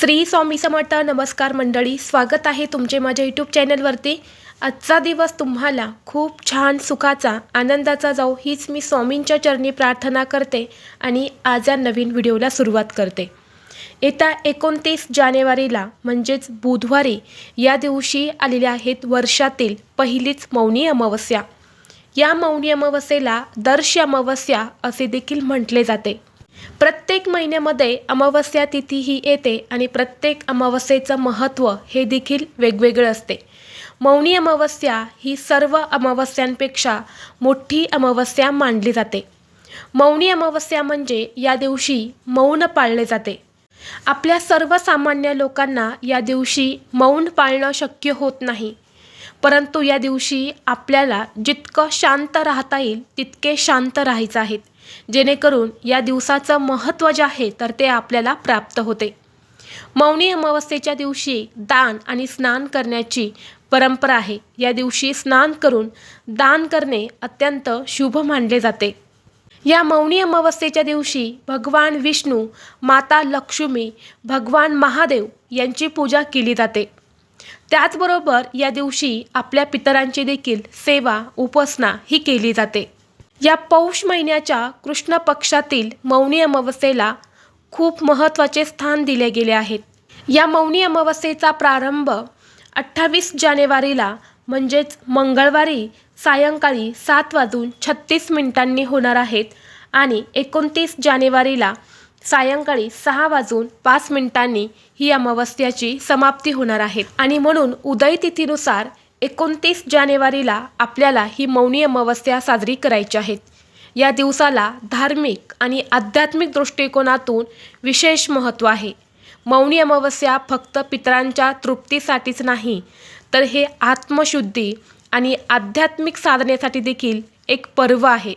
श्री स्वामी समर्थ नमस्कार मंडळी स्वागत आहे तुमचे माझ्या यूट्यूब चॅनलवरती. आजचा दिवस तुम्हाला खूप छान सुखाचा आनंदाचा जाऊ हीच मी स्वामींच्या चरणी प्रार्थना करते आणि आज या नवीन व्हिडिओला सुरुवात करते. येत्या एकोणतीस जानेवारीला म्हणजेच बुधवारी या दिवशी आलेल्या आहेत वर्षातील पहिलीच मौनी अमावस्या. या मौनी अमावस्येला दर्श अमावस्या असे देखील म्हटले जाते. प्रत्येक महिन्यामध्ये अमावस्या तिथी ही येते आणि प्रत्येक अमावस्येचं महत्त्व हे देखील वेगवेगळं असते. मौनी अमावस्या ही सर्व अमावस्यांपेक्षा मोठी अमावस्या मानली जाते. मौनी अमावस्या म्हणजे या दिवशी मौन पाळले जाते. आपल्या सर्वसामान्य लोकांना या दिवशी मौन पाळणं शक्य होत नाही. परंतु या दिवशी आपल्याला जितकं शांत राहता येईल तितके शांत राहायचं आहे. जेणेकरून या दिवसाचं महत्त्व जे आहे तर ते आपल्याला प्राप्त होते. मौनी अमावस्येच्या दिवशी दान आणि स्नान करण्याची परंपरा आहे. या दिवशी स्नान करून दान करणे अत्यंत शुभ मानले जाते. या मौनी अमावस्येच्या दिवशी भगवान विष्णू माता लक्ष्मी भगवान महादेव यांची पूजा केली जाते. त्याचबरोबर या दिवशी आपल्या पितरांची देखील सेवा उपासना ही केली जाते. या पौष महिन्याच्या कृष्ण पक्षातील मौनी अमावस्येला खूप महत्त्वाचे स्थान दिले गेले आहेत. या मौनी अमावस्येचा प्रारंभ अठ्ठावीस जानेवारीला म्हणजेच मंगळवारी सायंकाळी सात वाजून छत्तीस मिनिटांनी होणार आहेत आणि एकोणतीस जानेवारीला सायंकाळी सहा वाजून पाच मिनिटांनी ही अमावस्याची समाप्ती होणार आहे. आणि म्हणून उदय तिथीनुसार एकोणतीस जानेवारीला आपल्याला ही मौनी अमावस्या साजरी करायची आहेत. या दिवसाला धार्मिक आणि आध्यात्मिक दृष्टिकोनातून विशेष महत्त्व आहे. मौनी अमावस्या फक्त पितरांच्या तृप्तीसाठीच नाही तर हे आत्मशुद्धी आणि आध्यात्मिक साधनेसाठी देखील एक पर्व आहे.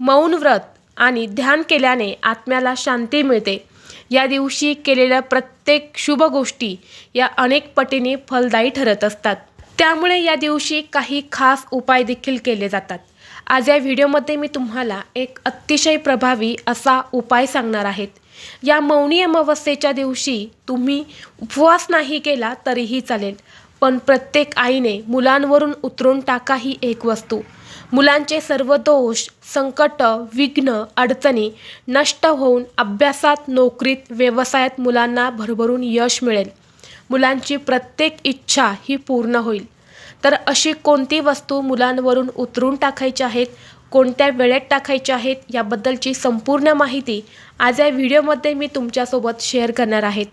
मौन व्रत आणि ध्यान केल्याने आत्म्याला शांती मिळते. या दिवशी केलेल्या प्रत्येक शुभ गोष्टी या अनेक पटीने फलदायी ठरत असतात. त्यामुळे या दिवशी काही खास उपाय देखील केले जातात. आज या व्हिडिओमध्ये मी तुम्हाला एक अतिशय प्रभावी असा उपाय सांगणार आहेत या मौनी अमावस्येच्या दिवशी तुम्ही उपवास नाही केला तरीही चालेल पण प्रत्येक आईने मुलांवरून उतरून टाका ही एक वस्तू. मुलांचे सर्व दोष संकट विघ्न अडचणी नष्ट होऊन अभ्यासात नोकरीत व्यवसायात मुलांना भरभरून यश मिळेल. मुलांची प्रत्येक इच्छा ही पूर्ण होईल. तर अशी कोणती वस्तू मुलांवरून उतरून टाकायची आहेत कोणत्या वेळेत टाकायच्या आहेत याबद्दलची संपूर्ण माहिती आज या व्हिडिओमध्ये मी तुमच्यासोबत शेअर करणार आहेत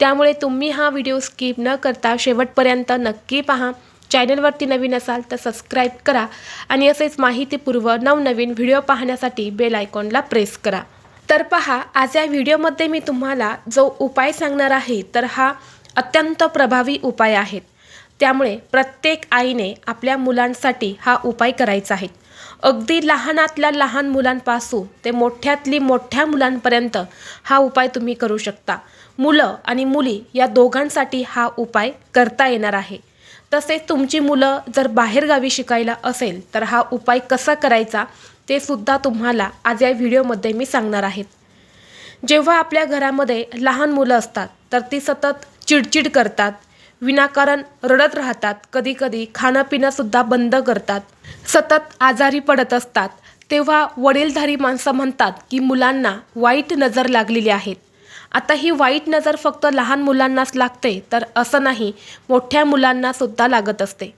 त्यामुळे तुम्ही हा व्हिडिओ स्किप न करता शेवटपर्यंत नक्की पहा. चॅनलवरती नवीन असाल तर सबस्क्राईब करा आणि असेच माहितीपूर्व नवनवीन व्हिडिओ पाहण्यासाठी बेल आयकॉनला प्रेस करा. तर पहा आज या व्हिडिओमध्ये मी तुम्हाला जो उपाय सांगणार आहे तर हा अत्यंत प्रभावी उपाय आहेत. त्यामुळे प्रत्येक आईने आपल्या मुलांसाठी हा उपाय करायचा आहे. अगदी लहानातल्या लहान मुलांपासून ते मोठ्यातली मोठ्या मुलांपर्यंत हा उपाय तुम्ही करू शकता. मुलं आणि मुली या दोघांसाठी हा उपाय करता येणार आहे. तसेच तुमची मुलं जर बाहेरगावी शिकायला असेल तर हा उपाय कसा करायचा ते सुद्धा तुम्हाला आज या व्हिडिओमध्ये मी सांगणार आहेत जेव्हा आपल्या घरामध्ये लहान मुलं असतात तर ती सतत चिडचिड करतात. विनाकारण रडत राहतात. कधीकधी खाणंपिणंसुद्धा बंद करतात. सतत आजारी पडत असतात. तेव्हा वडीलधारी माणसं म्हणतात की मुलांना वाईट नजर लागलेली आहेत. आता ही वाईट नजर फक्त लहान मुलांनाच लागते तर असं नाही मोठ्या मुलांनासुद्धा लागत असते.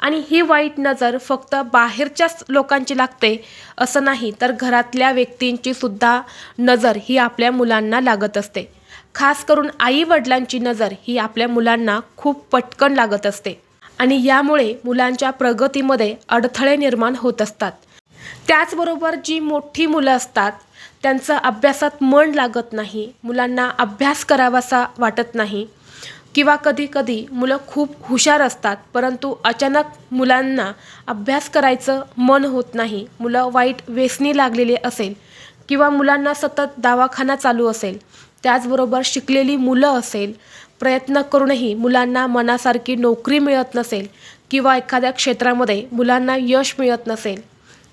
आणि ही वाईट नजर फक्त बाहेरच्याच लोकांची लागते असं नाही तर घरातल्या व्यक्तींची सुद्धा नजर ही आपल्या मुलांना लागत असते. खास करून आई वडिलांची नजर ही आपल्या मुलांना खूप पटकन लागत असते. आणि यामुळे मुलांच्या प्रगतीमध्ये अडथळे निर्माण होत असतात. त्याचबरोबर जी मोठी मुलं असतात त्यांचं अभ्यासात मन लागत नाही मुलांना अभ्यास करावासा वाटत नाही किंवा कधी कधी मुलं खूप हुशार असतात परंतु अचानक मुलांना अभ्यास करायचं मन होत नाही मुलं वाईट व्यसनी लागलेली असेल किंवा मुलांना सतत दवाखाना चालू असेल त्याचबरोबर शिकलेली मुलं असेल प्रयत्न करूनही मुलांना मनासारखी नोकरी मिळत नसेल किंवा एखाद्या क्षेत्रामध्ये मुलांना यश मिळत नसेल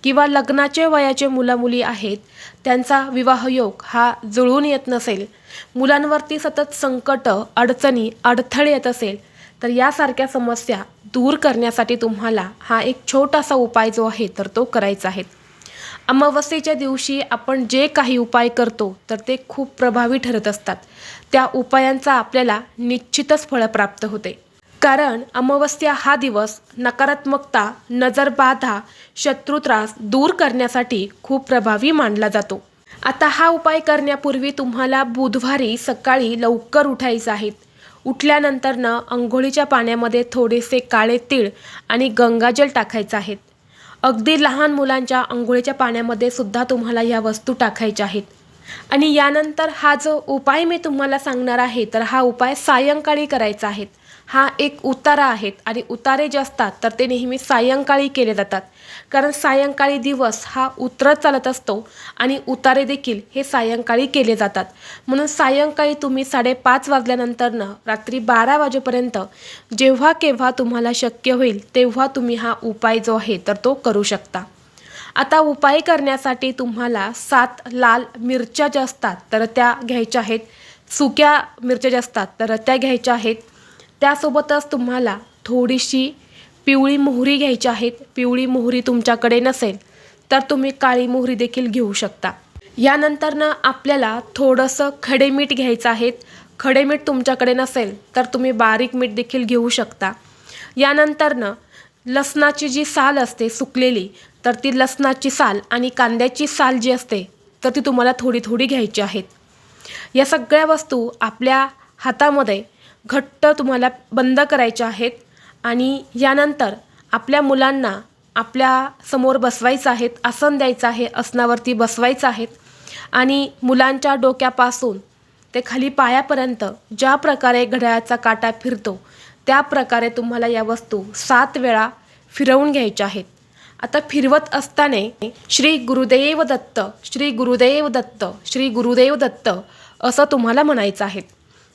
किंवा लग्नाचे वयाचे मुलामुली आहेत त्यांचा विवाहयोग हा जुळून येत नसेल मुलांवरती सतत संकट अडचणी अडथळे येत असेल तर यासारख्या समस्या दूर करण्यासाठी तुम्हाला हा एक छोटासा उपाय जो आहे तर तो करायचा आहे. अमावस्येच्या दिवशी आपण जे काही उपाय करतो तर ते खूप प्रभावी ठरत असतात. त्या उपायांचा आपल्याला निश्चितच फळ प्राप्त होते. कारण अमावस्या हा दिवस नकारात्मकता नजरबाधा शत्रुत्रास दूर करण्यासाठी खूप प्रभावी मानला जातो. आता हा उपाय करण्यापूर्वी तुम्हाला बुधवारी सकाळी लवकर उठायचं आहे. उठल्यानंतरनं अंघोळीच्या पाण्यामध्ये थोडेसे काळे तीळ आणि गंगाजल टाकायचं आहेत अगदी लहान मुलांच्या अंघोळीच्या पाण्यामध्ये सुद्धा तुम्हाला ह्या वस्तू टाकायच्या आहेत. आणि यानंतर हा जो उपाय मी तुम्हाला सांगणार आहे तर हा उपाय सायंकाळी करायचा आहे. हा एक उतारा आहेत आणि उतारे जे असतात तर ते नेहमी सायंकाळी केले जातात. कारण सायंकाळी दिवस हा उतरत चालत असतो आणि उतारे देखील हे सायंकाळी केले जातात. म्हणून सायंकाळी तुम्ही साडेपाच वाजल्यानंतरनं रात्री बारा वाजेपर्यंत जेव्हा केव्हा तुम्हाला शक्य होईल तेव्हा तुम्ही हा उपाय जो आहे तर तो करू शकता. आता उपाय करण्यासाठी तुम्हाला सात लाल मिरच्या ज्या असतात तर त्या घ्यायच्या आहेत. सुक्या मिरच्या ज्या असतात तर त्या घ्यायच्या आहेत. त्यासोबतच तुम्हाला थोडीशी पिवळी मोहरी घ्यायची आहेत पिवळी मोहरी तुमच्याकडे नसेल तर तुम्ही काळी मोहरी देखील घेऊ शकता. यानंतरनं आपल्याला थोडंसं खडे मीठ घ्यायचं आहेत खडे मीठ तुमच्याकडे नसेल तर तुम्ही बारीक मीठ देखील घेऊ शकता. यानंतरनं लसणाची जी साल असते सुकलेली तर ती लसणाची साल आणि कांद्याची साल जी असते तर ती तुम्हाला थोडी थोडी घ्यायची आहेत. या सगळ्या वस्तू आपल्या हातामध्ये घट्ट तुम्हाला बंद करायच्या आहेत आणि यानंतर आपल्या मुलांना आपल्यासमोर बसवायचं आहेत आसन द्यायचं आहे आसनावरती बसवायचं आहेत आणि मुलांच्या डोक्यापासून ते खाली पायापर्यंत ज्या प्रकारे घड्याळाचा काटा फिरतो त्या प्रकारे तुम्हाला या वस्तू सात वेळा फिरवून घ्यायच्या आहेत. आता फिरवत असताना श्री गुरुदेव दत्त श्री गुरुदेव दत्त श्री गुरुदेव दत्त असं तुम्हाला म्हणायचं आहे.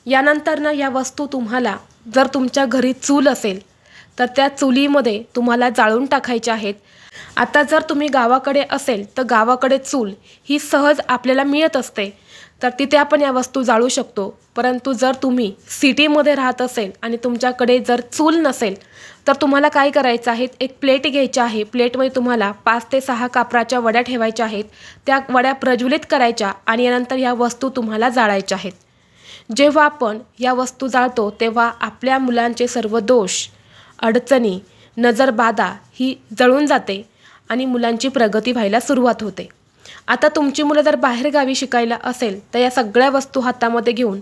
यानंतरनं या वस्तू तुम्हाला जर तुमच्या घरी चूल असेल तर त्या चुलीमध्ये तुम्हाला जाळून टाकायच्या आहेत. आता जर तुम्ही गावाकडे असेल तर गावाकडे चूल ही सहज आपल्याला मिळत असते. तर तिथे आपण या वस्तू जाळू शकतो. परंतु जर तुम्ही सिटीमध्ये राहत असेल आणि तुमच्याकडे जर चूल नसेल तर तुम्हाला काय करायचं आहे? एक प्लेट घ्यायची आहे. प्लेटमध्ये तुम्हाला पाच ते सहा कापराच्या वड्या ठेवायच्या आहेत. त्या वड्या प्रज्वलित करायच्या आणि यानंतर या वस्तू तुम्हाला जाळायच्या आहेत. जेव्हा आपण या वस्तू जाळतो तेव्हा आपल्या मुलांचे सर्व दोष अडचणी नजरबाधा ही जळून जाते आणि मुलांची प्रगती व्हायला सुरुवात होते. आता तुमची मुलं जर बाहेरगावी शिकायला असेल तर या सगळ्या वस्तू हातामध्ये घेऊन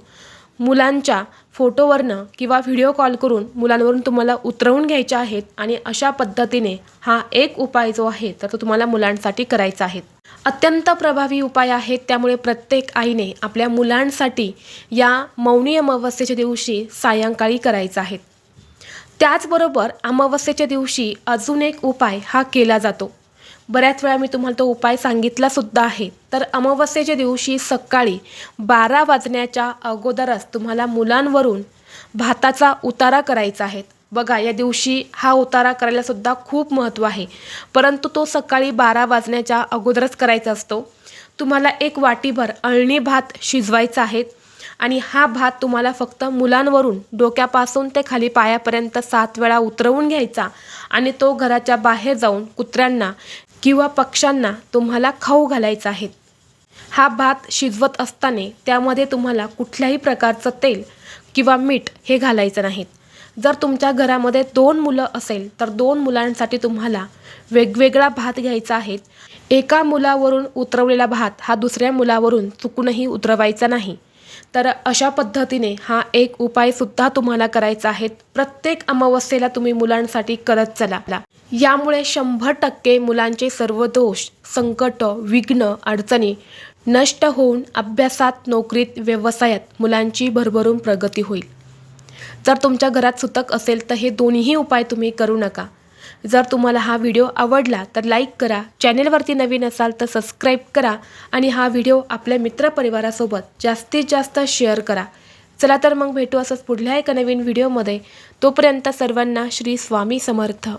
मुलांच्या फोटोवरनं किंवा व्हिडिओ कॉल करून मुलांवरून तुम्हाला उतरवून घ्यायच्या आहेत आणि अशा पद्धतीने हा एक उपाय जो आहे तर तो तुम्हाला मुलांसाठी करायचा आहे. अत्यंत प्रभावी उपाय आहेत. त्यामुळे प्रत्येक आईने आपल्या मुलांसाठी या मौनी अमावस्येच्या दिवशी सायंकाळी करायचा आहे. त्याचबरोबर अमावस्येच्या दिवशी अजून एक उपाय हा केला जातो. बऱ्याच वेळा मी तुम्हाला तो उपाय सांगितला सुद्धा आहे. तर अमावस्येच्या दिवशी सकाळी बारा वाजण्याच्या अगोदरच तुम्हाला मुलांवरून भाताचा उतारा करायचा आहे. बघा या दिवशी हा उतारा करायला सुद्धा खूप महत्त्व आहे. परंतु तो सकाळी बारा वाजण्याच्या अगोदरच करायचा असतो. तुम्हाला एक वाटीभर अळणी भात शिजवायचा आहे आणि हा भात तुम्हाला फक्त मुलांवरून डोक्यापासून ते खाली पायापर्यंत सात वेळा उतरवून घ्यायचा आणि तो घराच्या बाहेर जाऊन कुत्र्यांना किंवा पक्ष्यांना तुम्हाला खाऊ घालायचा आहे. हा भात शिजवत असताना त्यामध्ये तुम्हाला कुठल्याही प्रकारचं तेल किंवा मीठ हे घालायचं नाहीत जर तुमच्या घरामध्ये दोन मुलं असेल तर दोन मुलांसाठी तुम्हाला वेगवेगळा भात घ्यायचा आहे. एका मुलावरून उतरवलेला भात हा दुसऱ्या मुलावरून चुकूनही उतरवायचा नाही. तर अशा पद्धतीने हा एक उपायसुद्धा तुम्हाला करायचा आहे. प्रत्येक अमावस्येला तुम्ही मुलांसाठी करत चला. यामुळे शंभर टक्के मुलांचे सर्व दोष संकट विघ्न अडचणी नष्ट होऊन अभ्यासात नोकरीत व्यवसायात मुलांची भरभरून प्रगती होईल. जर तुमच्या घरात सुतक असेल तर हे दोन्हीही उपाय तुम्ही करू नका. जर तुम्हाला हा व्हिडिओ आवडला तर लाईक करा चॅनेलवरती नवीन असाल तर सबस्क्राईब करा आणि हा व्हिडिओ आपल्या मित्रपरिवारासोबत जास्तीत जास्त शेअर करा. चला तर मग भेटू असंच पुढल्या एका नवीन व्हिडिओमध्ये. तोपर्यंत सर्वांना श्री स्वामी समर्थ.